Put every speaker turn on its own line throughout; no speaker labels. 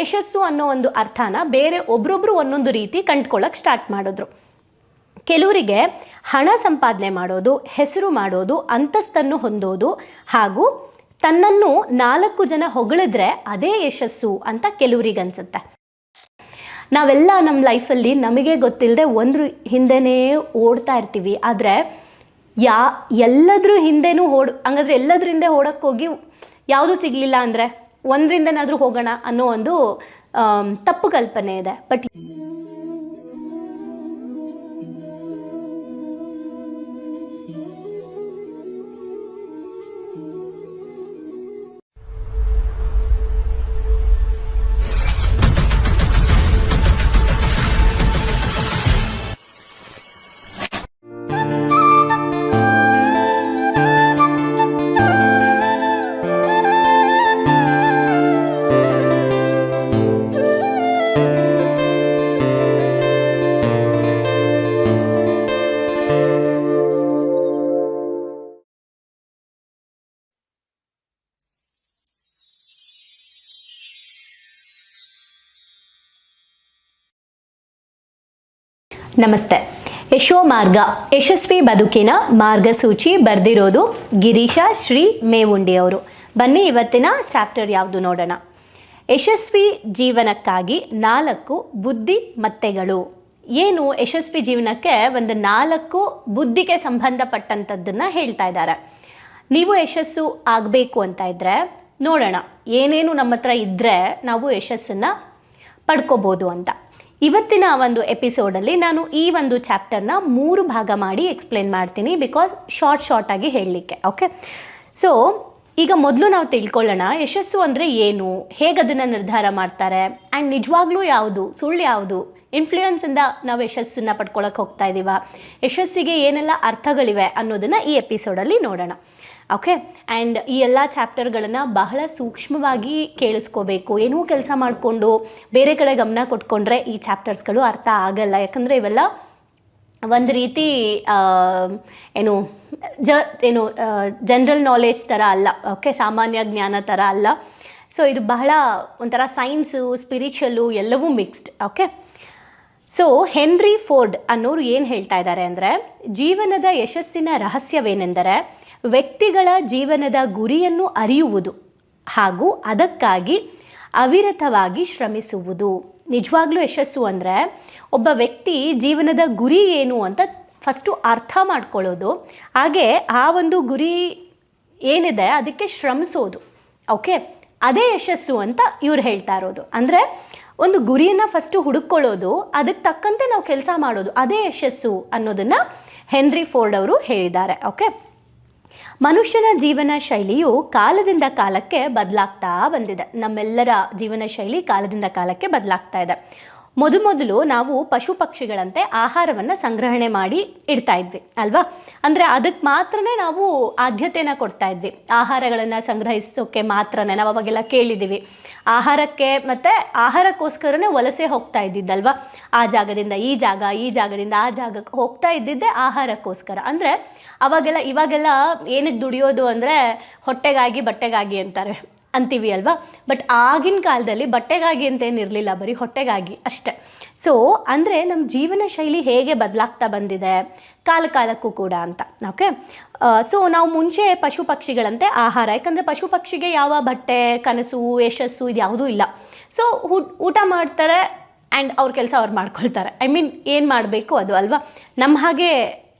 ಯಶಸ್ಸು ಅನ್ನೋ ಒಂದು ಅರ್ಥನ ಬೇರೆ ಒಬ್ರೊಬ್ರು ಒಂದೊಂದು ರೀತಿ ಕಂಡ್ಕೊಳ್ಳೋಕೆ ಸ್ಟಾರ್ಟ್ ಮಾಡಿದ್ರು. ಕೆಲವರಿಗೆ ಹಣ ಸಂಪಾದನೆ ಮಾಡೋದು, ಹೆಸರು ಮಾಡೋದು, ಅಂತಸ್ತನ್ನು ಹೊಂದೋದು ಹಾಗೂ ತನ್ನನ್ನು ನಾಲ್ಕು ಜನ ಹೊಗಳಿದ್ರೆ ಅದೇ ಯಶಸ್ಸು ಅಂತ ಕೆಲವರಿಗೆ ಅನ್ಸುತ್ತೆ. ನಾವೆಲ್ಲ ನಮ್ಮ ಲೈಫಲ್ಲಿ ನಮಗೆ ಗೊತ್ತಿಲ್ಲದೆ ಒಂದ್ರ ಹಿಂದೆನೇ ಓಡ್ತಾ ಇರ್ತೀವಿ. ಆದರೆ ಯಾ ಎಲ್ಲದ್ರ ಹಿಂದೆನೂ ಓಡ್, ಹಂಗಾದ್ರೆ ಎಲ್ಲದ್ರಿಂದ ಓಡಕ್ಕೆ ಹೋಗಿ ಯಾವುದೂ ಸಿಗಲಿಲ್ಲ ಅಂದರೆ? ಒಂದರಿಂದನಾದರೂ ಹೋಗೋಣ ಅನ್ನೋ ಒಂದು ತಪ್ಪು ಕಲ್ಪನೆ ಇದೆ. ಬಟ್ ನಮಸ್ತೆ. ಯಶೋ ಮಾರ್ಗ, ಯಶಸ್ವಿ ಬದುಕಿನ ಮಾರ್ಗಸೂಚಿ ಬರೆದಿರೋದು ಗಿರೀಶ ಶ್ರೀ ಮೇವುಂಡಿ ಅವರು. ಬನ್ನಿ ಇವತ್ತಿನ ಚಾಪ್ಟರ್ ಯಾವುದು ನೋಡೋಣ. ಯಶಸ್ವಿ ಜೀವನಕ್ಕಾಗಿ ನಾಲ್ಕು ಬುದ್ಧಿ ಮತ್ತೆಗಳು. ಏನು ಯಶಸ್ವಿ ಜೀವನಕ್ಕೆ ಒಂದು ನಾಲ್ಕು ಬುದ್ಧಿಗೆ ಸಂಬಂಧಪಟ್ಟಂಥದ್ದನ್ನು ಹೇಳ್ತಾ ಇದ್ದಾರೆ. ನೀವು ಯಶಸ್ಸು ಆಗಬೇಕು ಅಂತ ಇದ್ದರೆ ನೋಡೋಣ. ಏನೇನು ನಮ್ಮ ಹತ್ರ ಇದ್ದರೆ ನಾವು ಯಶಸ್ಸನ್ನು ಪಡ್ಕೋಬೋದು ಅಂತ. ಇವತ್ತಿನ ಒಂದು ಎಪಿಸೋಡಲ್ಲಿ ನಾನು ಈ ಒಂದು ಚಾಪ್ಟರ್ನ ಮೂರು ಭಾಗ ಮಾಡಿ ಎಕ್ಸ್ಪ್ಲೇನ್ ಮಾಡ್ತೀನಿ ಬಿಕಾಸ್ ಶಾರ್ಟ್ ಶಾರ್ಟಾಗಿ ಹೇಳಲಿಕ್ಕೆ, ಓಕೆ? ಸೊ, ಈಗ ಮೊದಲು ನಾವು ತಿಳ್ಕೊಳ್ಳೋಣ, ಯಶಸ್ಸು ಅಂದರೆ ಏನು? ಹೇಗೆ ಅದನ್ನು ನಿರ್ಧಾರ ಮಾಡ್ತಾರೆ? ಆ್ಯಂಡ್ ನಿಜವಾಗ್ಲೂ ಯಾವುದು? ಸುಳ್ಳು ಯಾವುದು? ಇನ್ಫ್ಲೂಯೆನ್ಸಿಂದ ನಾವು ಯಶಸ್ಸನ್ನು ಪಡ್ಕೊಳಕ್ಕೆ ಹೋಗ್ತಾ ಇದ್ದೀವ ಯಶಸ್ಸಿಗೆ ಏನೆಲ್ಲ ಅರ್ಥಗಳಿವೆ ಅನ್ನೋದನ್ನು ಈ ಎಪಿಸೋಡಲ್ಲಿ ನೋಡೋಣ. ಓಕೆ ಆ್ಯಂಡ್ ಈ ಎಲ್ಲ ಚಾಪ್ಟರ್ಗಳನ್ನು ಬಹಳ ಸೂಕ್ಷ್ಮವಾಗಿ ಕೇಳಿಸ್ಕೋಬೇಕು. ಏನೂ ಕೆಲಸ ಮಾಡಿಕೊಂಡು ಬೇರೆ ಕಡೆ ಗಮನ ಕೊಟ್ಕೊಂಡ್ರೆ ಈ ಚಾಪ್ಟರ್ಸ್ಗಳು ಅರ್ಥ ಆಗಲ್ಲ. ಯಾಕಂದರೆ ಇವೆಲ್ಲ ಒಂದು ರೀತಿ ಏನು, ಜ, ಏನು ಜನರಲ್ ನಾಲೆಜ್ ಥರ ಅಲ್ಲ. ಓಕೆ ಸಾಮಾನ್ಯ ಜ್ಞಾನ ಥರ ಅಲ್ಲ. ಸೊ ಇದು ಬಹಳ ಒಂಥರ ಸೈನ್ಸು ಸ್ಪಿರಿಚುವಲ್ಲು ಎಲ್ಲವೂ mixed okay so Henry Ford ಅನ್ನೋರು ಏನು ಹೇಳ್ತಾ ಇದ್ದಾರೆ ಅಂದರೆ, ಜೀವನದ ಯಶಸ್ಸಿನ ರಹಸ್ಯವೇನೆಂದರೆ ವ್ಯಕ್ತಿಗಳ ಜೀವನದ ಗುರಿಯನ್ನು ಅರಿಯುವುದು ಹಾಗೂ ಅದಕ್ಕಾಗಿ ಅವಿರತವಾಗಿ ಶ್ರಮಿಸುವುದು. ನಿಜವಾಗ್ಲೂ ಯಶಸ್ಸು ಅಂದರೆ ಒಬ್ಬ ವ್ಯಕ್ತಿ ಜೀವನದ ಗುರಿ ಏನು ಅಂತ ಫಸ್ಟು ಅರ್ಥ ಮಾಡ್ಕೊಳ್ಳೋದು. ಹಾಗೆ ಆ ಒಂದು ಗುರಿ ಏನಿದೆ ಅದಕ್ಕೆ ಶ್ರಮಿಸೋದು. ಓಕೆ ಅದೇ ಯಶಸ್ಸು ಅಂತ ಇವ್ರು ಹೇಳ್ತಾ ಇರೋದು. ಅಂದರೆ ಒಂದು ಗುರಿಯನ್ನು ಫಸ್ಟು ಹುಡುಕೊಳ್ಳೋದು, ಅದಕ್ಕೆ ತಕ್ಕಂತೆ ನಾವು ಕೆಲಸ ಮಾಡೋದು. ಅದೇ ಯಶಸ್ಸು ಅನ್ನೋದನ್ನು ಹೆನ್ರಿ ಫೋರ್ಡ್ ಅವರು ಹೇಳಿದ್ದಾರೆ. ಓಕೆ ಮನುಷ್ಯನ ಜೀವನ ಶೈಲಿಯು ಕಾಲದಿಂದ ಕಾಲಕ್ಕೆ ಬದಲಾಗ್ತಾ ಬಂದಿದೆ. ನಮ್ಮೆಲ್ಲರ ಜೀವನ ಶೈಲಿ ಕಾಲದಿಂದ ಕಾಲಕ್ಕೆ ಬದಲಾಗ್ತಾ ಇದೆ. ಮೊದಮೊದಲು ನಾವು ಪಶು ಪಕ್ಷಿಗಳಂತೆ ಆಹಾರವನ್ನು ಸಂಗ್ರಹಣೆ ಮಾಡಿ ಇಡ್ತಾ ಇದ್ವಿ, ಅಲ್ವಾ? ಅಂದರೆ ಅದಕ್ಕೆ ಮಾತ್ರನೇ ನಾವು ಆದ್ಯತೆನ ಕೊಡ್ತಾ ಇದ್ವಿ. ಆಹಾರಗಳನ್ನು ಸಂಗ್ರಹಿಸೋಕ್ಕೆ ಮಾತ್ರನೇ ನಾವು ಅವಾಗೆಲ್ಲ ಕೇಳಿದ್ದೀವಿ. ಆಹಾರಕ್ಕೆ ಮತ್ತು ಆಹಾರಕ್ಕೋಸ್ಕರನೇ ವಲಸೆ ಹೋಗ್ತಾ ಇದ್ದಿದ್ದಲ್ವಾ? ಆ ಜಾಗದಿಂದ ಈ ಜಾಗ, ಈ ಜಾಗದಿಂದ ಆ ಜಾಗಕ್ಕೆ ಹೋಗ್ತಾ ಇದ್ದಿದ್ದೆ ಆಹಾರಕ್ಕೋಸ್ಕರ. ಅಂದರೆ ಅವಾಗೆಲ್ಲ, ಇವಾಗೆಲ್ಲ ಏನಕ್ಕೆ ದುಡಿಯೋದು ಅಂದರೆ ಹೊಟ್ಟೆಗಾಗಿ ಬಟ್ಟೆಗಾಗಿ ಅಂತಾರೆ. ಅಂತೀವಿ ಅಲ್ವಾ? ಬಟ್ ಆಗಿನ ಕಾಲದಲ್ಲಿ ಬಟ್ಟೆಗಾಗಿ ಅಂತ ಏನಿರಲಿಲ್ಲ ಬರೀ ಹೊಟ್ಟೆಗಾಗಿ ಅಷ್ಟೆ. ಸೊ ಅಂದರೆ ನಮ್ಮ ಜೀವನ ಶೈಲಿ ಹೇಗೆ ಬದಲಾಗ್ತಾ ಬಂದಿದೆ? ಕಾಲ ಕಾಲಕ್ಕೂ ಕೂಡ ಅಂತ ಓಕೆ ಸೊ ನಾವು ಮುಂಚೆ ಪಶು ಪಕ್ಷಿಗಳಂತೆ ಆಹಾರ, ಯಾಕಂದರೆ ಪಶು ಪಕ್ಷಿಗೆ ಯಾವ ಬಟ್ಟೆ, ಕನಸು, ಯಶಸ್ಸು ಇದು ಯಾವುದೂ ಇಲ್ಲ. ಸೊ ಊಟ ಮಾಡ್ತಾರೆ ಆ್ಯಂಡ್ ಅವ್ರ ಕೆಲಸ ಅವ್ರು ಮಾಡ್ಕೊಳ್ತಾರೆ. ಐ ಮೀನ್ ಏನು ಮಾಡಬೇಕು ಅದು ಅಲ್ವಾ? ನಮ್ಮ ಹಾಗೆ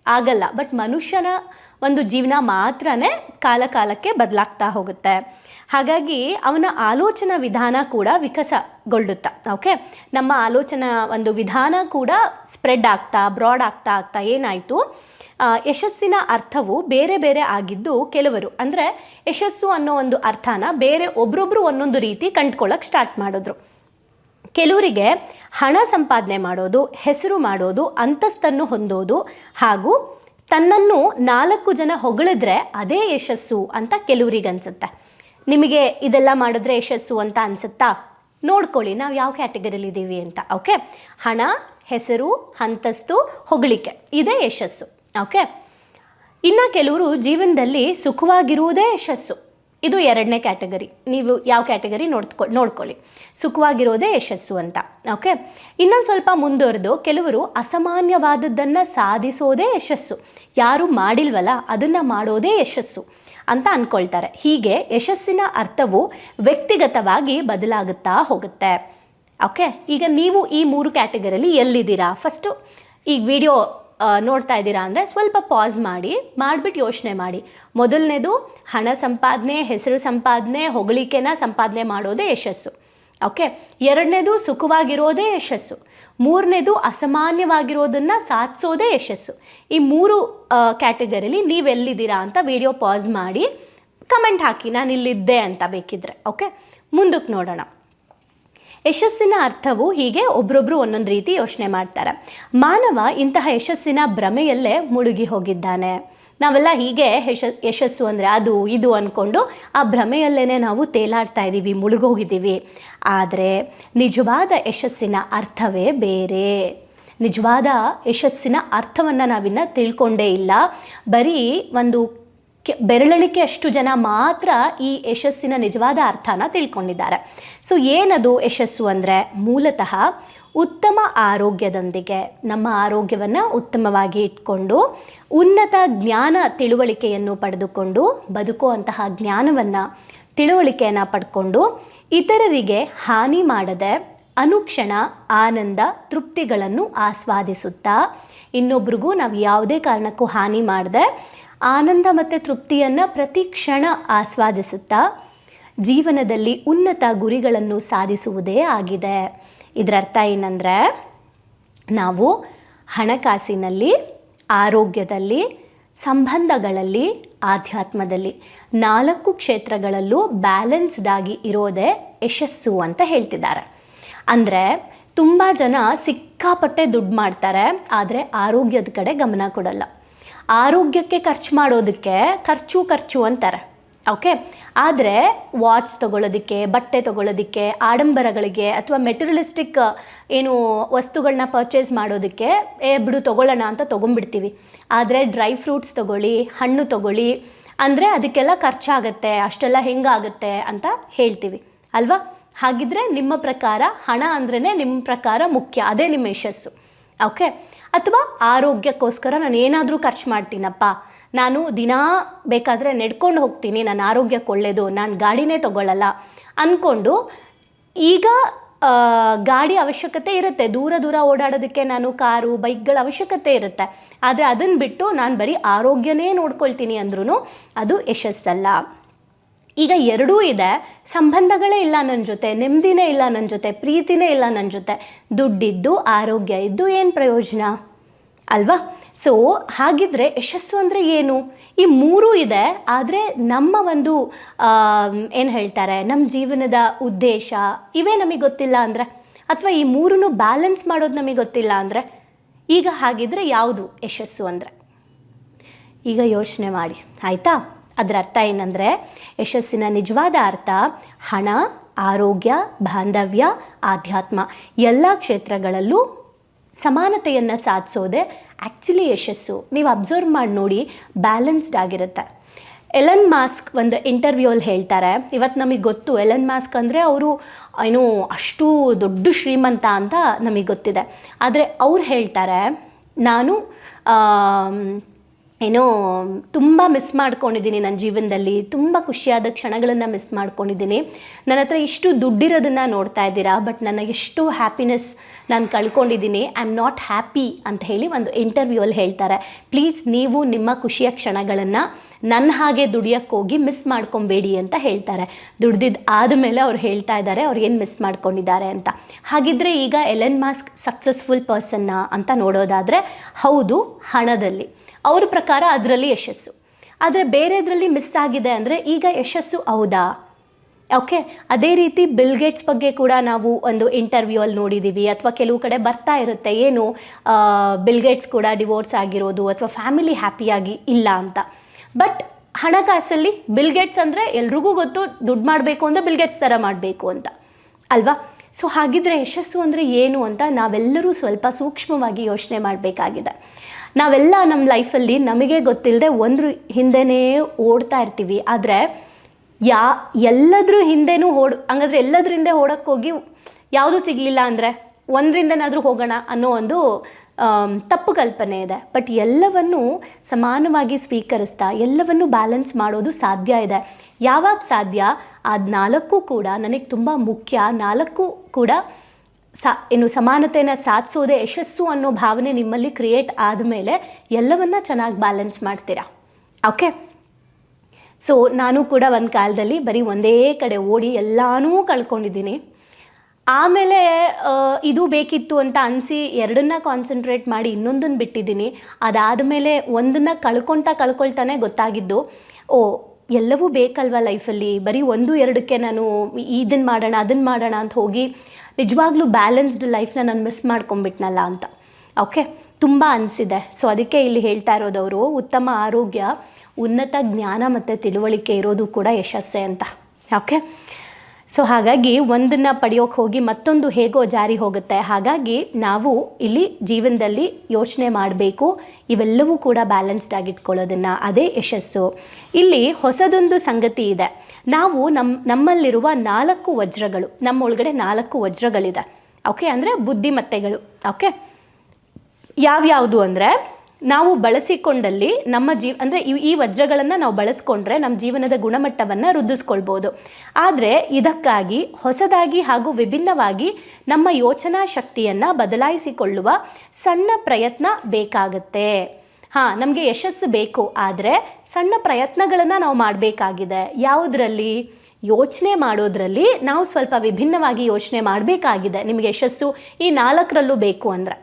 ಆಗಲ್ಲ. ಬಟ್ ಮನುಷ್ಯನ ಒಂದು ಜೀವನ ಮಾತ್ರನೇ ಕಾಲ ಕಾಲಕ್ಕೆ ಬದಲಾಗ್ತಾ ಹೋಗುತ್ತೆ. ಹಾಗಾಗಿ ಅವನ ಆಲೋಚನಾ ವಿಧಾನ ಕೂಡ ವಿಕಸಗೊಳ್ಳುತ್ತಾ ಓಕೆ ನಮ್ಮ ಆಲೋಚನಾ ಒಂದು ವಿಧಾನ ಕೂಡ ಸ್ಪ್ರೆಡ್ ಆಗ್ತಾ ಬ್ರಾಡ್ ಆಗ್ತಾ ಆಗ್ತಾ ಏನಾಯಿತು? ಯಶಸ್ಸಿನ ಅರ್ಥವು ಬೇರೆ ಬೇರೆ ಆಗಿದ್ದು ಕೆಲವರು, ಅಂದರೆ ಯಶಸ್ಸು ಅನ್ನೋ ಒಂದು ಅರ್ಥನ ಬೇರೆ ಒಬ್ರೊಬ್ರು ಒಂದೊಂದು ರೀತಿ ಕಂಡ್ಕೊಳ್ಳೋಕೆ ಸ್ಟಾರ್ಟ್ ಮಾಡಿದ್ರು. ಕೆಲವರಿಗೆ ಹಣ ಸಂಪಾದನೆ ಮಾಡೋದು, ಹೆಸರು ಮಾಡೋದು, ಅಂತಸ್ತನ್ನು ಹೊಂದೋದು ಹಾಗೂ ತನ್ನನ್ನು ನಾಲ್ಕು ಜನ ಹೊಗಳಿದ್ರೆ ಅದೇ ಯಶಸ್ಸು ಅಂತ ಕೆಲವರಿಗೆ ಅನ್ಸುತ್ತೆ. ನಿಮಗೆ ಇದೆಲ್ಲ ಮಾಡಿದ್ರೆ ಯಶಸ್ಸು ಅಂತ ಅನ್ಸುತ್ತಾ? ನೋಡ್ಕೊಳ್ಳಿ, ನಾವು ಯಾವ ಕ್ಯಾಟಗರಿಲಿ ಇದ್ದೀವಿ ಅಂತ, ಓಕೆ? ಹಣ, ಹೆಸರು, ಅಂತಸ್ತು, ಹೊಗಳಿಕೆ, ಇದೇ ಯಶಸ್ಸು, ಓಕೆ? ಇನ್ನು ಕೆಲವರು ಜೀವನದಲ್ಲಿ ಸುಖವಾಗಿರುವುದೇ ಯಶಸ್ಸು. ಇದು ಎರಡನೇ ಕ್ಯಾಟಗರಿ. ನೀವು ಯಾವ ಕ್ಯಾಟಗರಿ ನೋಡ್ಕೊ, ನೋಡ್ಕೊಳ್ಳಿ. ಸುಖವಾಗಿರೋದೇ ಯಶಸ್ಸು ಅಂತ. ಓಕೆ? ಇನ್ನೊಂದು ಸ್ವಲ್ಪ ಮುಂದುವರೆದು, ಕೆಲವರು ಅಸಾಮಾನ್ಯವಾದದ್ದನ್ನು ಸಾಧಿಸೋದೇ ಯಶಸ್ಸು. ಯಾರು ಮಾಡಿಲ್ವಲ್ಲ, ಅದನ್ನು ಮಾಡೋದೇ ಯಶಸ್ಸು ಅಂತ ಅಂದ್ಕೊಳ್ತಾರೆ ಹೀಗೆ ಯಶಸ್ಸಿನ ಅರ್ಥವು ವ್ಯಕ್ತಿಗತವಾಗಿ ಬದಲಾಗುತ್ತಾ ಹೋಗುತ್ತೆ. ಓಕೆ? ಈಗ ನೀವು ಈ ಮೂರು ಕ್ಯಾಟಗರಿಯಲ್ಲಿ ಎಲ್ಲಿದ್ದೀರಾ? ಫಸ್ಟು ಈ ವಿಡಿಯೋ ನೋಡ್ತಾ ಇದ್ದೀರಾ ಅಂದರೆ ಸ್ವಲ್ಪ ಪಾಸ್ ಮಾಡಿ ಮಾಡಿಬಿಟ್ಟು ಯೋಚನೆ ಮಾಡಿ. ಮೊದಲನೇದು ಹಣ ಸಂಪಾದನೆ, ಹೆಸರು ಸಂಪಾದನೆ, ಹೊಗಳಿಕೆನ ಸಂಪಾದನೆ ಮಾಡೋದೇ ಯಶಸ್ಸು. ಓಕೆ ಎರಡನೇದು ಸುಖವಾಗಿರೋದೇ ಯಶಸ್ಸು. ಮೂರನೇದು ಅಸಾಮಾನ್ಯವಾಗಿರೋದನ್ನು ಸಾಧಿಸೋದೇ ಯಶಸ್ಸು. ಈ ಮೂರು ಕ್ಯಾಟಗರಿಲಿ ನೀವೆಲ್ಲಿದ್ದೀರಾ ಅಂತ ವಿಡಿಯೋ ಪಾಸ್ ಮಾಡಿ ಕಮೆಂಟ್ ಹಾಕಿ, ನಾನು ಇಲ್ಲಿದ್ದೆ ಅಂತ ಬೇಕಿದ್ರೆ. ಓಕೆ ಮುಂದಕ್ಕೆ ನೋಡೋಣ. ಯಶಸ್ಸಿನ ಅರ್ಥವು ಹೀಗೆ ಒಬ್ರೊಬ್ರು ಒಂದೊಂದು ರೀತಿ ಯೋಚನೆ ಮಾಡ್ತಾರೆ. ಮಾನವ ಇಂತಹ ಯಶಸ್ಸಿನ ಭ್ರಮೆಯಲ್ಲೇ ಮುಳುಗಿ ಹೋಗಿದ್ದಾನೆ. ನಾವೆಲ್ಲ ಹೀಗೆ ಯಶ, ಯಶಸ್ಸು ಅಂದರೆ ಅದು, ಇದು ಅಂದ್ಕೊಂಡು ಆ ಭ್ರಮೆಯಲ್ಲೇ ನಾವು ತೇಲಾಡ್ತಾ ಇದ್ದೀವಿ ಮುಳುಗೋಗಿದ್ದೀವಿ. ಆದರೆ ನಿಜವಾದ ಯಶಸ್ಸಿನ ಅರ್ಥವೇ ಬೇರೆ. ನಿಜವಾದ ಯಶಸ್ಸಿನ ಅರ್ಥವನ್ನು ನಾವಿನ್ನು ತಿಳ್ಕೊಂಡೇ ಇಲ್ಲ. ಬರೀ ಒಂದು ಕೆ ಬೆರಳಿಕೆ ಅಷ್ಟು ಜನ ಮಾತ್ರ ಈ ಯಶಸ್ಸಿನ ನಿಜವಾದ ಅರ್ಥನ ತಿಳ್ಕೊಂಡಿದ್ದಾರೆ. ಸೊ ಏನದು ಯಶಸ್ಸು ಅಂದರೆ ಮೂಲತಃ ಉತ್ತಮ ಆರೋಗ್ಯದೊಂದಿಗೆ ನಮ್ಮ ಆರೋಗ್ಯವನ್ನು ಉತ್ತಮವಾಗಿ ಇಟ್ಕೊಂಡು ಉನ್ನತ ಜ್ಞಾನ ತಿಳುವಳಿಕೆಯನ್ನು ಪಡೆದುಕೊಂಡು ಬದುಕುವಂತಹ ಜ್ಞಾನವನ್ನು, ತಿಳುವಳಿಕೆಯನ್ನು ಪಡ್ಕೊಂಡು ಇತರರಿಗೆ ಹಾನಿ ಮಾಡದೆ ಅನುಕ್ಷಣ, ಆನಂದ, ತೃಪ್ತಿಗಳನ್ನು ಆಸ್ವಾದಿಸುತ್ತಾ ಇನ್ನೊಬ್ರಿಗೂ ನಾವು ಯಾವುದೇ ಕಾರಣಕ್ಕೂ ಹಾನಿ ಮಾಡದೆ ಆನಂದ ಮತ್ತು ತೃಪ್ತಿಯನ್ನು ಪ್ರತಿ ಕ್ಷಣ ಆಸ್ವಾದಿಸುತ್ತಾ ಜೀವನದಲ್ಲಿ ಉನ್ನತ ಗುರಿಗಳನ್ನು ಸಾಧಿಸುವುದೇ ಆಗಿದೆ. ಇದರರ್ಥ ಏನಂದರೆ, ನಾವು ಹಣಕಾಸಿನಲ್ಲಿ, ಆರೋಗ್ಯದಲ್ಲಿ, ಸಂಬಂಧಗಳಲ್ಲಿ, ಆಧ್ಯಾತ್ಮದಲ್ಲಿ ನಾಲ್ಕು ಕ್ಷೇತ್ರಗಳಲ್ಲೂ ಬ್ಯಾಲೆನ್ಸ್ಡ್ ಆಗಿ ಇರೋದೇ ಯಶಸ್ಸು ಅಂತ ಹೇಳ್ತಿದ್ದಾರೆ. ಅಂದರೆ ತುಂಬ ಜನ ಸಿಕ್ಕಾಪಟ್ಟೆ ದುಡ್ಡು ಮಾಡ್ತಾರೆ, ಆದರೆ ಆರೋಗ್ಯದ ಕಡೆ ಗಮನ ಕೊಡಲ್ಲ. ಆರೋಗ್ಯಕ್ಕೆ ಖರ್ಚು ಮಾಡೋದಕ್ಕೆ ಖರ್ಚು ಖರ್ಚು ಅಂತಾರೆ. ಓಕೆ ಆದರೆ ವಾಚ್ ತೊಗೊಳೋದಕ್ಕೆ ಬಟ್ಟೆ ತೊಗೊಳೋದಕ್ಕೆ ಆಡಂಬರಗಳಿಗೆ ಅಥವಾ ಮೆಟೀರಿಯಲಿಸ್ಟಿಕ್ ಏನು ವಸ್ತುಗಳನ್ನ ಪರ್ಚೇಸ್ ಮಾಡೋದಕ್ಕೆ, ಏ, ಬಿಡು, ತೊಗೊಳ್ಳೋಣ ಅಂತ ತೊಗೊಂಡ್ಬಿಡ್ತೀವಿ. ಆದರೆ ಡ್ರೈ ಫ್ರೂಟ್ಸ್ ತೊಗೊಳ್ಳಿ, ಹಣ್ಣು ತೊಗೊಳ್ಳಿ, ಅಂದರೆ ಅದಕ್ಕೆಲ್ಲ ಖರ್ಚಾಗತ್ತೆ, ಅಷ್ಟೆಲ್ಲ ಹೆಂಗಾಗತ್ತೆ ಅಂತ ಹೇಳ್ತೀವಿ. ಅಲ್ವಾ? ಹಾಗಿದ್ರೆ ನಿಮ್ಮ ಪ್ರಕಾರ ಹಣ ಅಂದ್ರೇ ನಿಮ್ಮ ಪ್ರಕಾರ ಮುಖ್ಯ. ಅದೇ ನಿಮ್ಮ ಯಶಸ್ಸು. ಓಕೆ ಅಥವಾ ಆರೋಗ್ಯಕ್ಕೋಸ್ಕರ ನಾನು ಏನಾದರೂ ಖರ್ಚು ಮಾಡ್ತೀನಪ್ಪ. ನಾನು ದಿನಾ ಬೇಕಾದರೆ ನಡ್ಕೊಂಡು ಹೋಗ್ತೀನಿ, ನನ್ನ ಆರೋಗ್ಯಕ್ಕೆ ಒಳ್ಳೆಯದು ನಾನು ಗಾಡಿನೇ ತೊಗೊಳ್ಳಲ್ಲ ಅಂದ್ಕೊಂಡು ಈಗ ಗಾಡಿ ಅವಶ್ಯಕತೆ ಇರುತ್ತೆ. ದೂರ ದೂರ ಓಡಾಡೋದಕ್ಕೆ ನಾನು ಕಾರು, ಬೈಕ್ಗಳ ಅವಶ್ಯಕತೆ ಇರುತ್ತೆ. ಆದರೆ ಅದನ್ನು ಬಿಟ್ಟು ನಾನು ಬರೀ ಆರೋಗ್ಯನೇ ನೋಡ್ಕೊಳ್ತೀನಿ ಅಂದ್ರೂ ಅದು ಯಶಸ್ಸಲ್ಲ. ಈಗ ಎರಡೂ ಇದೆ. ಸಂಬಂಧಗಳೇ ಇಲ್ಲ ನನ್ನ ಜೊತೆ, ನೆಮ್ಮದಿನೇ ಇಲ್ಲ ನನ್ನ ಜೊತೆ, ಪ್ರೀತಿನೇ ಇಲ್ಲ ನನ್ನ ಜೊತೆ. ದುಡ್ಡಿದ್ದು, ಆರೋಗ್ಯ ಇದ್ದು ಏನು ಪ್ರಯೋಜನ? ಅಲ್ವಾ? ಸೊ ಹಾಗಿದ್ರೆ ಯಶಸ್ಸು ಅಂದರೆ ಏನು? ಈ ಮೂರೂ ಇದೆ, ಆದರೆ ನಮ್ಮ ಒಂದು ಏನು ಹೇಳ್ತಾರೆ ನಮ್ಮ ಜೀವನದ ಉದ್ದೇಶ ಇವೇ ನಮಗೆ ಗೊತ್ತಿಲ್ಲ ಅಂದರೆ, ಅಥವಾ ಈ ಮೂರನ್ನು ಬ್ಯಾಲೆನ್ಸ್ ಮಾಡೋದು ನಮಗೆ ಗೊತ್ತಿಲ್ಲ ಅಂದರೆ, ಈಗ ಹಾಗಿದ್ರೆ ಯಾವುದು ಯಶಸ್ಸು ಅಂದರೆ? ಈಗ ಯೋಚನೆ ಮಾಡಿ, ಆಯಿತಾ? ಅದರ ಅರ್ಥ ಏನಂದರೆ ಯಶಸ್ಸಿನ ನಿಜವಾದ ಅರ್ಥ ಹಣ, ಆರೋಗ್ಯ, ಬಾಂಧವ್ಯ, ಆಧ್ಯಾತ್ಮ ಎಲ್ಲ ಕ್ಷೇತ್ರಗಳಲ್ಲೂ ಸಮಾನತೆಯನ್ನು ಸಾಧಿಸೋದೆ ಆ್ಯಕ್ಚುಲಿ ಯಶಸ್ಸು. ನೀವು ಅಬ್ಸರ್ವ್ ಮಾಡಿ ನೋಡಿ ಬ್ಯಾಲೆನ್ಸ್ಡ್ ಆಗಿರುತ್ತೆ. ಎಲನ್ ಮಾಸ್ಕ್ ಒಂದು ಇಂಟರ್ವ್ಯೂಲ್ಲಿ ಹೇಳ್ತಾರೆ, ಇವತ್ತು ನಮಗೆ ಗೊತ್ತು ಎಲನ್ ಮಾಸ್ಕ್ ಅಂದರೆ ಅವರು, ಏನು, ಅಷ್ಟು ದೊಡ್ಡ ಶ್ರೀಮಂತ ಅಂತ ನಮಗೆ ಗೊತ್ತಿದೆ. ಆದರೆ ಅವ್ರು ಹೇಳ್ತಾರೆ, ನಾನು ಏನೋ ತುಂಬ ಮಿಸ್ ಮಾಡ್ಕೊಂಡಿದ್ದೀನಿ ನನ್ನ ಜೀವನದಲ್ಲಿ. ತುಂಬ ಖುಷಿಯಾದ ಕ್ಷಣಗಳನ್ನು ಮಿಸ್ ಮಾಡ್ಕೊಂಡಿದ್ದೀನಿ. ನನ್ನ ಹತ್ರ ಇಷ್ಟು ದುಡ್ಡಿರೋದನ್ನು ನೋಡ್ತಾ ಇದ್ದೀರಾ ಬಟ್ ನನಗೆ ಎಷ್ಟು ಹ್ಯಾಪಿನೆಸ್ ನಾನು ಕಳ್ಕೊಂಡಿದ್ದೀನಿ. ಐ ಆಮ್ ನಾಟ್ ಹ್ಯಾಪಿ ಅಂತ ಹೇಳಿ ಒಂದು ಇಂಟರ್ವ್ಯೂವಲ್ಲಿ ಹೇಳ್ತಾರೆ. ಪ್ಲೀಸ್ ನೀವು ನಿಮ್ಮ ಖುಷಿಯ ಕ್ಷಣಗಳನ್ನು ನನ್ನ ಹಾಗೆ ದುಡಿಯೋಕ್ಕೆ ಹೋಗಿ ಮಿಸ್ ಮಾಡ್ಕೊಬೇಡಿ ಅಂತ ಹೇಳ್ತಾರೆ. ದುಡ್ದಿದ್ದು ಆದಮೇಲೆ ಅವ್ರು ಹೇಳ್ತಾ ಇದ್ದಾರೆ, ಅವ್ರು ಏನು ಮಿಸ್ ಮಾಡ್ಕೊಂಡಿದ್ದಾರೆ ಅಂತ. ಹಾಗಿದ್ರೆ ಈಗ ಎಲೆನ್ ಮಾಸ್ಕ್ ಸಕ್ಸಸ್ಫುಲ್ ಪರ್ಸನ್ನ ಅಂತ ನೋಡೋದಾದರೆ, ಹೌದು, ಹಣದಲ್ಲಿ. ಅವ್ರ ಪ್ರಕಾರ ಅದರಲ್ಲಿ ಯಶಸ್ಸು. ಆದರೆ ಬೇರೆದರಲ್ಲಿ ಮಿಸ್ ಆಗಿದೆ ಅಂದರೆ ಈಗ ಯಶಸ್ಸು ಹೌದಾ? ಓಕೆ ಅದೇ ರೀತಿ ಬಿಲ್ ಗೇಟ್ಸ್ ಬಗ್ಗೆ ಕೂಡ ನಾವು ಒಂದು ಇಂಟರ್ವ್ಯೂ ಅಲ್ಲಿ ನೋಡಿದ್ದೀವಿ ಅಥವಾ ಕೆಲವು ಕಡೆ ಬರ್ತಾ ಇರುತ್ತೆ. ಏನು ಬಿಲ್ಗೇಟ್ಸ್ ಬಿಲ್ ಗೇಟ್ಸ್ ಕೂಡ ಡಿವೋರ್ಸ್ ಆಗಿರೋದು ಅಥವಾ ಫ್ಯಾಮಿಲಿ ಹ್ಯಾಪಿಯಾಗಿ ಇಲ್ಲ ಅಂತ. ಬಟ್ ಹಣಕಾಸಲ್ಲಿ ಬಿಲ್ ಗೇಟ್ಸ್ ಅಂದರೆ ಎಲ್ರಿಗೂ ಗೊತ್ತು, ದುಡ್ಡು ಮಾಡಬೇಕು ಅಂದರೆ ಬಿಲ್ ಗೇಟ್ಸ್ ಥರ ಮಾಡಬೇಕು ಅಂತ. ಅಲ್ವಾ? ಸೊ ಹಾಗಿದ್ರೆ ಯಶಸ್ಸು ಅಂದರೆ ಏನು ಅಂತ ನಾವೆಲ್ಲರೂ ಸ್ವಲ್ಪ ಸೂಕ್ಷ್ಮವಾಗಿ ಯೋಚನೆ ಮಾಡಬೇಕಾಗಿದೆ. ನಾವೆಲ್ಲ ನಮ್ಮ ಲೈಫಲ್ಲಿ ನಮಗೆ ಗೊತ್ತಿಲ್ಲದೆ ಒಂದ್ರ ಹಿಂದೆನೇ ಓಡ್ತಾ ಇರ್ತೀವಿ. ಆದರೆ ಯಾ, ಎಲ್ಲದ್ರ ಹಿಂದೆನೂ ಓಡ್, ಹಂಗಾದ್ರೆ ಓಡಕ್ಕೆ ಹೋಗಿ ಯಾವುದೂ ಸಿಗಲಿಲ್ಲ ಅಂದರೆ ಒಂದರಿಂದನಾದರೂ ಹೋಗೋಣ ಅನ್ನೋ ಒಂದು ತಪ್ಪು ಕಲ್ಪನೆ ಇದೆ. ಬಟ್ ಎಲ್ಲವನ್ನು ಸಮಾನವಾಗಿ ಸ್ವೀಕರಿಸ್ತಾ, ಎಲ್ಲವನ್ನು ಬ್ಯಾಲೆನ್ಸ್ ಮಾಡೋದು ಸಾಧ್ಯ ಇದೆ. ಯಾವಾಗ ಸಾಧ್ಯ? ಅದು ನಾಲ್ಕು ಕೂಡ ನನಗೆ ತುಂಬ ಮುಖ್ಯ. ನಾಲ್ಕು ಕೂಡ ಸಾ ಏನು ಸಮಾನತೆಯನ್ನು ಸಾಧಿಸೋದೇ ಯಶಸ್ಸು ಅನ್ನೋ ಭಾವನೆ ನಿಮ್ಮಲ್ಲಿ ಕ್ರಿಯೇಟ್ ಆದಮೇಲೆ ಎಲ್ಲವನ್ನ ಚೆನ್ನಾಗಿ ಬ್ಯಾಲೆನ್ಸ್ ಮಾಡ್ತೀರಾ? ಓಕೆ ಸೊ ನಾನು ಕೂಡ ಒಂದು ಕಾಲದಲ್ಲಿ ಬರೀ ಒಂದೇ ಕಡೆ ಓಡಿ ಎಲ್ಲಾನೂ ಕಳ್ಕೊಂಡಿದ್ದೀನಿ. ಆಮೇಲೆ ಇದು ಬೇಕಿತ್ತು ಅಂತ ಅನಿಸಿ ಎರಡನ್ನ ಕಾನ್ಸಂಟ್ರೇಟ್ ಮಾಡಿ ಇನ್ನೊಂದನ್ನು ಬಿಟ್ಟಿದ್ದೀನಿ. ಅದಾದಮೇಲೆ ಒಂದನ್ನು ಕಳ್ಕೊಳ್ತಾ ಕಳ್ಕೊಳ್ತಾನೆ ಗೊತ್ತಾಗಿದ್ದು, ಓ, ಎಲ್ಲವೂ ಬೇಕಲ್ವ ಲೈಫಲ್ಲಿ ಬರೀ ಒಂದು, ಎರಡಕ್ಕೆ ನಾನು ಇದನ್ನು ಮಾಡೋಣ ಅದನ್ನು ಮಾಡೋಣ ಅಂತ ಹೋಗಿ ನಿಜವಾಗ್ಲೂ ಬ್ಯಾಲೆನ್ಸ್ಡ್ ಲೈಫ್ನ ನಾನು ಮಿಸ್ ಮಾಡ್ಕೊಂಬಿಟ್ನಲ್ಲ ಅಂತ. ಓಕೆ ತುಂಬ ಅನಿಸಿದೆ. ಸೊ ಅದಕ್ಕೆ ಇಲ್ಲಿ ಹೇಳ್ತಾ ಇರೋದವರು ಉತ್ತಮ ಆರೋಗ್ಯ, ಉನ್ನತ ಜ್ಞಾನ ಮತ್ತು ತಿಳುವಳಿಕೆ ಇರೋದು ಕೂಡ ಯಶಸ್ಸೆ ಅಂತ. ಓಕೆ ಸೊ ಹಾಗಾಗಿ ಒಂದನ್ನು ಪಡೆಯೋಕೆ ಹೋಗಿ ಮತ್ತೊಂದು ಹೇಗೋ ಜಾರಿ ಹೋಗುತ್ತೆ. ಹಾಗಾಗಿ ನಾವು ಇಲ್ಲಿ ಜೀವನದಲ್ಲಿ ಯೋಚನೆ ಮಾಡಬೇಕು. ಇವೆಲ್ಲವೂ ಕೂಡ ಬ್ಯಾಲೆನ್ಸ್ಡ್ ಆಗಿಟ್ಕೊಳ್ಳೋದನ್ನು ಅದೇ ಯಶಸ್ಸು. ಇಲ್ಲಿ ಹೊಸದೊಂದು ಸಂಗತಿ ಇದೆ. ನಾವು ನಮ್ಮ ನಮ್ಮಲ್ಲಿರುವ ನಾಲ್ಕು ವಜ್ರಗಳು ನಮ್ಮ ಒಳಗಡೆ ನಾಲ್ಕು ವಜ್ರಗಳಿದೆ. ಓಕೆ ಅಂದರೆ ಬುದ್ಧಿಮತ್ತೆಗಳು. ಓಕೆ ಯಾವ್ಯಾವುದು ಅಂದರೆ ನಾವು ಬಳಸಿಕೊಂಡಲ್ಲಿ ನಮ್ಮ ಜೀವ, ಅಂದರೆ ಈ ವಜ್ರಗಳನ್ನು ನಾವು ಬಳಸ್ಕೊಂಡ್ರೆ ನಮ್ಮ ಜೀವನದ ಗುಣಮಟ್ಟವನ್ನು ವೃದ್ಧಿಸ್ಕೊಳ್ಬೋದು. ಆದರೆ ಇದಕ್ಕಾಗಿ ಹೊಸದಾಗಿ ಹಾಗೂ ವಿಭಿನ್ನವಾಗಿ ನಮ್ಮ ಯೋಚನಾ ಶಕ್ತಿಯನ್ನು ಬದಲಾಯಿಸಿಕೊಳ್ಳುವ ಸಣ್ಣ ಪ್ರಯತ್ನ ಬೇಕಾಗುತ್ತೆ. ಹಾಂ, ನಮಗೆ ಯಶಸ್ಸು ಬೇಕು, ಆದರೆ ಸಣ್ಣ ಪ್ರಯತ್ನಗಳನ್ನು ನಾವು ಮಾಡಬೇಕಾಗಿದೆ. ಯಾವುದರಲ್ಲಿ? ಯೋಚನೆ ಮಾಡೋದ್ರಲ್ಲಿ ನಾವು ಸ್ವಲ್ಪ ವಿಭಿನ್ನವಾಗಿ ಯೋಚನೆ ಮಾಡಬೇಕಾಗಿದೆ. ನಿಮಗೆ ಯಶಸ್ಸು ಈ ನಾಲ್ಕರಲ್ಲೂ ಬೇಕು ಅಂದರೆ.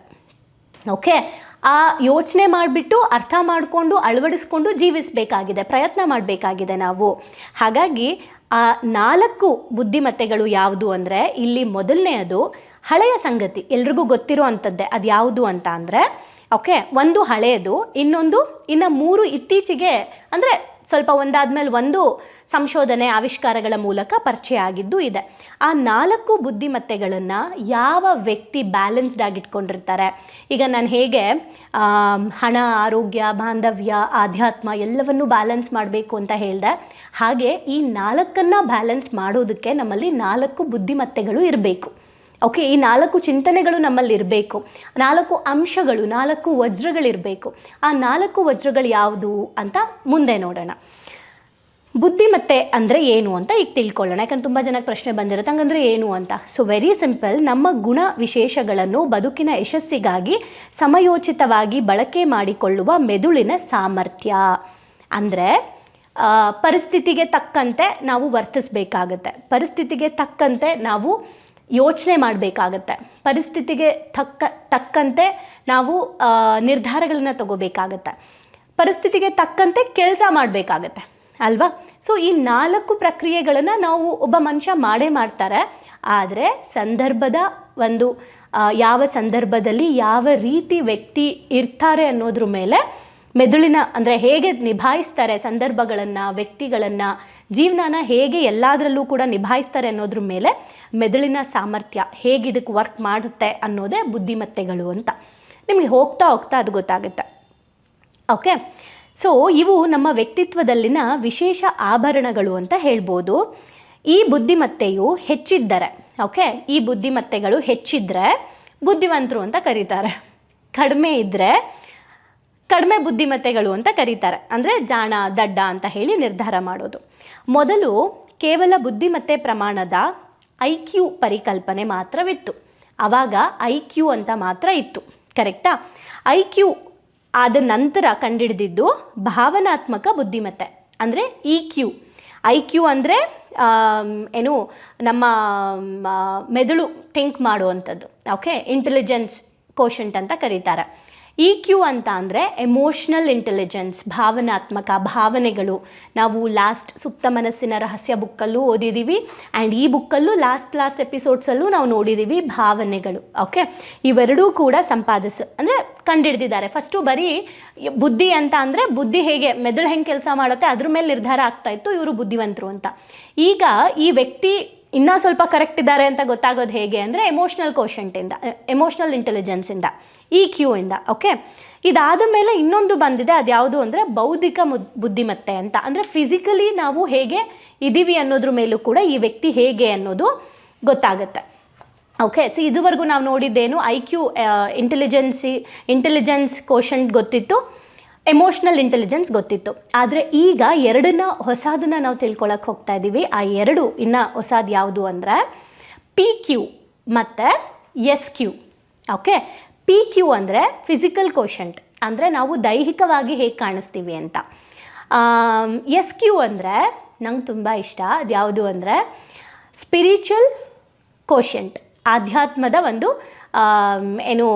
ಓಕೆ? ಆ ಯೋಚನೆ ಮಾಡಿಬಿಟ್ಟು ಅರ್ಥ ಮಾಡಿಕೊಂಡು ಅಳವಡಿಸ್ಕೊಂಡು ಜೀವಿಸಬೇಕಾಗಿದೆ, ಪ್ರಯತ್ನ ಮಾಡಬೇಕಾಗಿದೆ ನಾವು. ಹಾಗಾಗಿ ಆ ನಾಲ್ಕು ಬುದ್ಧಿಮತ್ತೆಗಳು ಯಾವುದು ಅಂದರೆ, ಇಲ್ಲಿ ಮೊದಲನೆಯದು ಹಳೆಯ ಸಂಗತಿ, ಎಲ್ರಿಗೂ ಗೊತ್ತಿರೋ ಅಂಥದ್ದೇ ಅದು ಯಾವುದು ಅಂತ ಅಂದರೆ, ಓಕೆ, ಒಂದು ಹಳೆಯದು, ಇನ್ನೊಂದು ಇನ್ನು ಮೂರು ಇತ್ತೀಚೆಗೆ ಅಂದರೆ ಸ್ವಲ್ಪ ಒಂದಾದ್ಮೇಲೆ ಒಂದು ಸಂಶೋಧನೆ ಆವಿಷ್ಕಾರಗಳ ಮೂಲಕ ಪರಿಚಯ ಆಗಿದ್ದು ಇದೆ. ಆ ನಾಲ್ಕು ಬುದ್ಧಿಮತ್ತೆಗಳನ್ನು ಯಾವ ವ್ಯಕ್ತಿ ಬ್ಯಾಲೆನ್ಸ್ಡ್ ಆಗಿಟ್ಕೊಂಡಿರ್ತಾರೆ? ಈಗ ನಾನು ಹೇಗೆ ಹಣ, ಆರೋಗ್ಯ, ಬಾಂಧವ್ಯ, ಆಧ್ಯಾತ್ಮ ಎಲ್ಲವನ್ನು ಬ್ಯಾಲೆನ್ಸ್ ಮಾಡಬೇಕು ಅಂತ ಹೇಳಿದೆ. ಹಾಗೆ ಈ ನಾಲ್ಕನ್ನು ಬ್ಯಾಲೆನ್ಸ್ ಮಾಡೋದಕ್ಕೆ ನಮ್ಮಲ್ಲಿ ನಾಲ್ಕು ಬುದ್ಧಿಮತ್ತೆಗಳು ಇರಬೇಕು. ಓಕೆ ಈ ನಾಲ್ಕು ಚಿಂತನೆಗಳು ನಮ್ಮಲ್ಲಿರಬೇಕು. ನಾಲ್ಕು ಅಂಶಗಳು, ನಾಲ್ಕು ವಜ್ರಗಳಿರಬೇಕು. ಆ ನಾಲ್ಕು ವಜ್ರಗಳು ಯಾವುದು ಅಂತ ಮುಂದೆ ನೋಡೋಣ. ಬುದ್ಧಿಮತ್ತೆ ಅಂದರೆ ಏನು ಅಂತ ಈಗ ತಿಳ್ಕೊಳ್ಳೋಣ. ಯಾಕಂದ್ರೆ ತುಂಬ ಜನಕ್ಕೆ ಪ್ರಶ್ನೆ ಬಂದಿರುತ್ತೆ, ಹಂಗಂದ್ರೆ ಏನು ಅಂತ. ಸೊ ವೆರಿ ಸಿಂಪಲ್ ನಮ್ಮ ಗುಣ ವಿಶೇಷಗಳನ್ನು ಬದುಕಿನ ಯಶಸ್ಸಿಗಾಗಿ ಸಮಯೋಚಿತವಾಗಿ ಬಳಕೆ ಮಾಡಿಕೊಳ್ಳುವ ಮೆದುಳಿನ ಸಾಮರ್ಥ್ಯ. ಅಂದರೆ ಪರಿಸ್ಥಿತಿಗೆ ತಕ್ಕಂತೆ ನಾವು ವರ್ತಿಸಬೇಕಾಗತ್ತೆ. ಪರಿಸ್ಥಿತಿಗೆ ತಕ್ಕಂತೆ ನಾವು ಯೋಚನೆ ಮಾಡಬೇಕಾಗತ್ತೆ. ಪರಿಸ್ಥಿತಿಗೆ ತಕ್ಕ, ತಕ್ಕಂತೆ ನಾವು ನಿರ್ಧಾರಗಳನ್ನು ತಗೋಬೇಕಾಗತ್ತೆ. ಪರಿಸ್ಥಿತಿಗೆ ತಕ್ಕಂತೆ ಕೆಲಸ ಮಾಡಬೇಕಾಗತ್ತೆ. ಅಲ್ವಾ? ಸೊ ಈ ನಾಲ್ಕು ಪ್ರಕ್ರಿಯೆಗಳನ್ನು ನಾವು ಒಬ್ಬ ಮನುಷ್ಯ ಮಾಡೇ ಮಾಡ್ತಾರೆ. ಆದರೆ ಸಂದರ್ಭದ ಒಂದು ಯಾವ ಸಂದರ್ಭದಲ್ಲಿ ಯಾವ ರೀತಿ ವ್ಯಕ್ತಿ ಇರ್ತಾರೆ ಅನ್ನೋದ್ರ ಮೇಲೆ ಮೆದುಳಿನ ಅಂದರೆ ಹೇಗೆ ನಿಭಾಯಿಸ್ತಾರೆ ಸಂದರ್ಭಗಳನ್ನು, ವ್ಯಕ್ತಿಗಳನ್ನು, ಜೀವನನ ಹೇಗೆ ಎಲ್ಲದರಲ್ಲೂ ಕೂಡ ನಿಭಾಯಿಸ್ತಾರೆ ಅನ್ನೋದ್ರ ಮೇಲೆ ಮೆದುಳಿನ ಸಾಮರ್ಥ್ಯ ಹೇಗೆ ಇದಕ್ಕೆ ವರ್ಕ್ ಮಾಡುತ್ತೆ ಅನ್ನೋದೇ ಬುದ್ಧಿಮತ್ತೆಗಳು ಅಂತ. ನಿಮಗೆ ಹೋಗ್ತಾ ಹೋಗ್ತಾ ಅದು ಗೊತ್ತಾಗುತ್ತೆ. ಓಕೆ ಸೊ ಇವು ನಮ್ಮ ವ್ಯಕ್ತಿತ್ವದಲ್ಲಿನ ವಿಶೇಷ ಆಭರಣಗಳು ಅಂತ ಹೇಳ್ಬೋದು. ಈ ಬುದ್ಧಿಮತ್ತೆಯು ಹೆಚ್ಚಿದ್ದರೆ ಓಕೆ ಈ ಬುದ್ಧಿಮತ್ತೆಗಳು ಹೆಚ್ಚಿದ್ರೆ ಬುದ್ಧಿವಂತರು ಅಂತ ಕರೀತಾರೆ. ಕಡಿಮೆ ಇದ್ದರೆ ಕಡಿಮೆ ಬುದ್ಧಿಮತ್ತೆಗಳು ಅಂತ ಕರೀತಾರೆ. ಅಂದರೆ ಜಾಣ, ದಡ್ಡ ಅಂತ ಹೇಳಿ ನಿರ್ಧಾರ ಮಾಡೋದು. ಮೊದಲು ಕೇವಲ ಬುದ್ಧಿಮತ್ತೆ ಪ್ರಮಾಣದ ಐ ಕ್ಯೂ ಪರಿಕಲ್ಪನೆ ಮಾತ್ರವಿತ್ತು. ಆವಾಗ ಐ ಕ್ಯೂ ಅಂತ ಮಾತ್ರ ಇತ್ತು. ಕರೆಕ್ಟಾ? ಐ ಕ್ಯೂ ಆದ ನಂತರ ಕಂಡಿಡಿದಿದ್ದು ಭಾವನಾತ್ಮಕ ಬುದ್ಧಿಮತ್ತೆ. ಅಂದರೆ ಇ ಕ್ಯೂ ಐ ಕ್ಯೂ ಅಂದರೆ ಏನು, ನಮ್ಮ ಮೆದುಳು ಥಿಂಕ್ ಮಾಡುವಂಥದ್ದು. ಓಕೆ? ಇಂಟೆಲಿಜೆನ್ಸ್ ಕೋಶಂಟ್ ಅಂತ ಕರೀತಾರೆ. ಇ ಕ್ಯೂ ಅಂತ ಅಂದರೆ ಎಮೋಷ್ನಲ್ ಇಂಟೆಲಿಜೆನ್ಸ್ ಭಾವನಾತ್ಮಕ ಭಾವನೆಗಳು. ನಾವು ಲಾಸ್ಟ್ ಸುಪ್ತ ಮನಸ್ಸಿನ ರಹಸ್ಯ ಬುಕ್ಕಲ್ಲೂ ಓದಿದ್ದೀವಿ ಆ್ಯಂಡ್ ಈ ಬುಕ್ಕಲ್ಲೂ ಲಾಸ್ಟ್ ಲಾಸ್ಟ್ ಎಪಿಸೋಡ್ಸಲ್ಲೂ ನಾವು ನೋಡಿದ್ದೀವಿ ಭಾವನೆಗಳು ಓಕೆ ಇವೆರಡೂ ಕೂಡ ಸಂಪಾದಿಸ, ಅಂದರೆ ಕಂಡಿಡ್ದಿದ್ದಾರೆ. ಫಸ್ಟು ಬರೀ ಬುದ್ಧಿ ಅಂತ ಅಂದರೆ ಬುದ್ಧಿ ಹೇಗೆ, ಮೆದುಳು ಹೆಂಗೆ ಕೆಲಸ ಮಾಡುತ್ತೆ, ಅದ್ರ ಮೇಲೆ ನಿರ್ಧಾರ ಆಗ್ತಾ ಇತ್ತು, ಇವರು ಬುದ್ಧಿವಂತರು ಅಂತ. ಈಗ ಈ ವ್ಯಕ್ತಿ ಇನ್ನೂ ಸ್ವಲ್ಪ ಕರೆಕ್ಟ್ ಇದ್ದಾರೆ ಅಂತ ಗೊತ್ತಾಗೋದು ಹೇಗೆ ಅಂದರೆ ಎಮೋಷ್ನಲ್ ಕೋಶಂಟಿಂದ ಎಮೋಷ್ನಲ್ ಇಂಟೆಲಿಜೆನ್ಸಿಂದ ಇ ಕ್ಯೂ ಇಂದ ಓಕೆ ಇದಾದ ಮೇಲೆ ಇನ್ನೊಂದು ಬಂದಿದೆ ಅದು ಯಾವುದು ಅಂದರೆ ಬೌದ್ಧಿಕ ಬುದ್ಧಿಮತ್ತೆ ಅಂತ. ಅಂದರೆ ಫಿಸಿಕಲಿ ನಾವು ಹೇಗೆ ಇದ್ದೀವಿ ಅನ್ನೋದ್ರ ಮೇಲೂ ಕೂಡ ಈ ವ್ಯಕ್ತಿ ಹೇಗೆ ಅನ್ನೋದು ಗೊತ್ತಾಗುತ್ತೆ. ಓಕೆ ಸೊ ಇದುವರೆಗೂ ನಾವು ನೋಡಿದ್ದೇನು I Q intelligence intelligence quotient ಗೊತ್ತಿತ್ತು ಎಮೋಷ್ನಲ್ ಇಂಟೆಲಿಜೆನ್ಸ್ ಗೊತ್ತಿತ್ತು. ಆದರೆ ಈಗ ಎರಡನ್ನ, ಹೊಸದನ್ನ ನಾವು ತಿಳ್ಕೊಳಕ್ಕೆ ಹೋಗ್ತಾ ಇದ್ದೀವಿ ಆ ಎರಡು ಇನ್ನು ಹೊಸದು ಯಾವುದು ಅಂದರೆ ಪಿ ಕ್ಯೂ ಮತ್ತು S Q okay P Q ಅಂದರೆ ಫಿಸಿಕಲ್ ಕೋಶಂಟ್ ಅಂದರೆ ನಾವು ದೈಹಿಕವಾಗಿ ಹೇಗೆ ಕಾಣಿಸ್ತೀವಿ ಅಂತ. ಎಸ್ ಕ್ಯೂ ಅಂದರೆ ನಂಗೆ ತುಂಬ ಇಷ್ಟ. ಅದು ಯಾವುದು ಅಂದರೆ ಸ್ಪಿರಿಚುವಲ್ ಕೋಶಂಟ್ ಆಧ್ಯಾತ್ಮದ ಒಂದು ಏನು,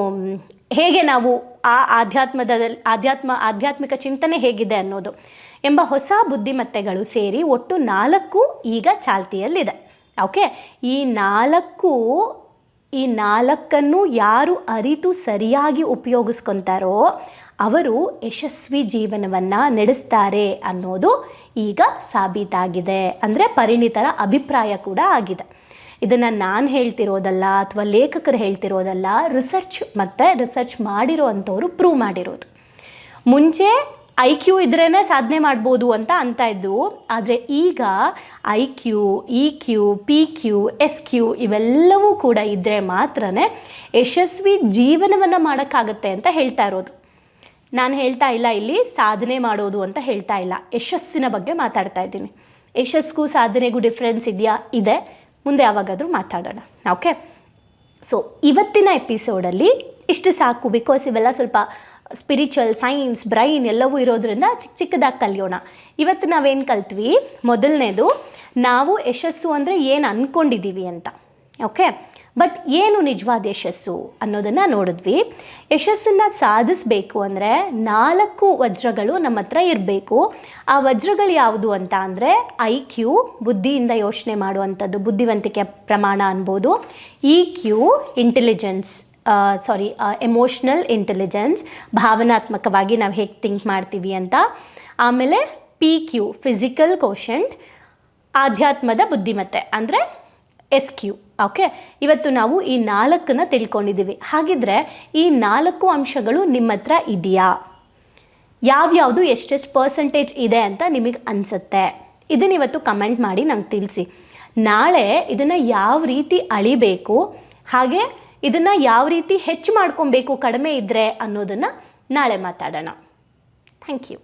ಹೇಗೆ ನಾವು ಆ ಆಧ್ಯಾತ್ಮದ ಆಧ್ಯಾತ್ಮ, ಆಧ್ಯಾತ್ಮಿಕ ಚಿಂತನೆ ಹೇಗಿದೆ ಅನ್ನೋದು ಎಂಬ ಹೊಸ ಬುದ್ಧಿಮತ್ತೆಗಳು ಸೇರಿ ಒಟ್ಟು ನಾಲ್ಕು ಈಗ ಚಾಲ್ತಿಯಲ್ಲಿದೆ. ಓಕೆ ಈ ನಾಲ್ಕು ಈ ನಾಲ್ಕನ್ನು ಯಾರು ಅರಿತು ಸರಿಯಾಗಿ ಉಪಯೋಗಿಸ್ಕೊತಾರೋ ಅವರು ಯಶಸ್ವಿ ಜೀವನವನ್ನು ನಡೆಸ್ತಾರೆ ಅನ್ನೋದು ಈಗ ಸಾಬೀತಾಗಿದೆ. ಅಂದರೆ ಪರಿಣಿತರ ಅಭಿಪ್ರಾಯ ಕೂಡ ಆಗಿದೆ. ಇದನ್ನು ನಾನು ಹೇಳ್ತಿರೋದಲ್ಲ ಅಥವಾ ಲೇಖಕರು ಹೇಳ್ತಿರೋದಲ್ಲ ರಿಸರ್ಚ್ ಮತ್ತು ರಿಸರ್ಚ್ ಮಾಡಿರೋ ಅಂಥವ್ರು ಪ್ರೂವ್ ಮಾಡಿರೋದು. ಮುಂಚೆ ಐ ಕ್ಯೂ ಇದ್ರೇ ಸಾಧನೆ ಮಾಡ್ಬೋದು ಅಂತ ಅಂತ ಇದ್ದು ಆದರೆ ಈಗ I Q E Q P Q S Q ಇವೆಲ್ಲವೂ ಕೂಡ ಇದ್ದರೆ ಮಾತ್ರ ಯಶಸ್ವಿ ಜೀವನವನ್ನು ಮಾಡೋಕ್ಕಾಗತ್ತೆ ಅಂತ ಹೇಳ್ತಾ ಇರೋದು. ನಾನು ಹೇಳ್ತಾ ಇಲ್ಲ ಇಲ್ಲಿ ಸಾಧನೆ ಮಾಡೋದು ಅಂತ ಹೇಳ್ತಾ ಇಲ್ಲ. ಯಶಸ್ಸಿನ ಬಗ್ಗೆ ಮಾತಾಡ್ತಾ ಇದ್ದೀನಿ. ಯಶಸ್ಗೂ ಸಾಧನೆಗೂ ಡಿಫ್ರೆನ್ಸ್ ಇದೆಯಾ? ಇದೆ. ಮುಂದೆ ಯಾವಾಗಾದರೂ ಮಾತಾಡೋಣ. ಓಕೆ? ಸೊ ಇವತ್ತಿನ ಎಪಿಸೋಡಲ್ಲಿ ಇಷ್ಟು ಸಾಕು. ಬಿಕಾಸ್ ಇವೆಲ್ಲ ಸ್ವಲ್ಪ ಸ್ಪಿರಿಚುವಲ್ ಸೈನ್ಸ್ ಬ್ರೈನ್ ಎಲ್ಲವೂ ಇರೋದ್ರಿಂದ ಚಿಕ್ಕ ಚಿಕ್ಕದಾಗಿ ಕಲಿಯೋಣ. ಇವತ್ತು ನಾವೇನು ಕಲ್ತ್ವಿ? ಮೊದಲನೇದು, ನಾವು ಯಶಸ್ಸು ಅಂದರೆ ಏನು ಅಂದ್ಕೊಂಡಿದ್ದೀವಿ ಅಂತ. ಓಕೆ? ಬಟ್ ಏನು ನಿಜವಾದ ಯಶಸ್ಸು ಅನ್ನೋದನ್ನು ನೋಡಿದ್ವಿ. ಯಶಸ್ಸನ್ನು ಸಾಧಿಸಬೇಕು ಅಂದರೆ ನಾಲ್ಕು ವಜ್ರಗಳು ನಮ್ಮ ಹತ್ರ ಇರಬೇಕು. ಆ ವಜ್ರಗಳು ಯಾವುದು ಅಂತ ಅಂದರೆ ಐ ಕ್ಯೂ, ಬುದ್ಧಿಯಿಂದ ಯೋಚನೆ ಮಾಡುವಂಥದ್ದು, ಬುದ್ಧಿವಂತಿಕೆ ಪ್ರಮಾಣ ಅನ್ಬೋದು. E Q intelligence sorry emotional intelligence ಭಾವನಾತ್ಮಕವಾಗಿ ನಾವು ಹೇಗೆ ಥಿಂಕ್ ಮಾಡ್ತೀವಿ ಅಂತ. ಆಮೇಲೆ ಪಿ ಕ್ಯೂ ಫಿಸಿಕಲ್ ಕೋಶಂಟ್ ಆಧ್ಯಾತ್ಮದ ಬುದ್ಧಿಮತ್ತೆ, ಅಂದರೆ ಎಸ್ ಕ್ಯೂ ಓಕೆ ಇವತ್ತು ನಾವು ಈ ನಾಲ್ಕನ್ನ ತಿಳ್ಕೊಂಡಿದ್ದೀವಿ ಹಾಗಿದ್ರೆ ಈ ನಾಲ್ಕು ಅಂಶಗಳು ನಿಮ್ಮ ಹತ್ರ ಇದೆಯಾ? ಯಾವ್ಯಾವುದು ಎಷ್ಟೆಷ್ಟು ಪರ್ಸೆಂಟೇಜ್ ಇದೆ ಅಂತ ನಿಮಗೆ ಅನಿಸುತ್ತೆ. ಇದನ್ನು ಇವತ್ತು ಕಮೆಂಟ್ ಮಾಡಿ ನಂಗೆ ತಿಳಿಸಿ. ನಾಳೆ ಇದನ್ನು ಯಾವ ರೀತಿ ಅಳಿಬೇಕು, ಹಾಗೆ ಇದನ್ನು ಯಾವ ರೀತಿ ಹೆಚ್ಚು ಮಾಡ್ಕೊಬೇಕು ಕಡಿಮೆ ಇದ್ದರೆ ಅನ್ನೋದನ್ನು ನಾಳೆ ಮಾತಾಡೋಣ. Thank you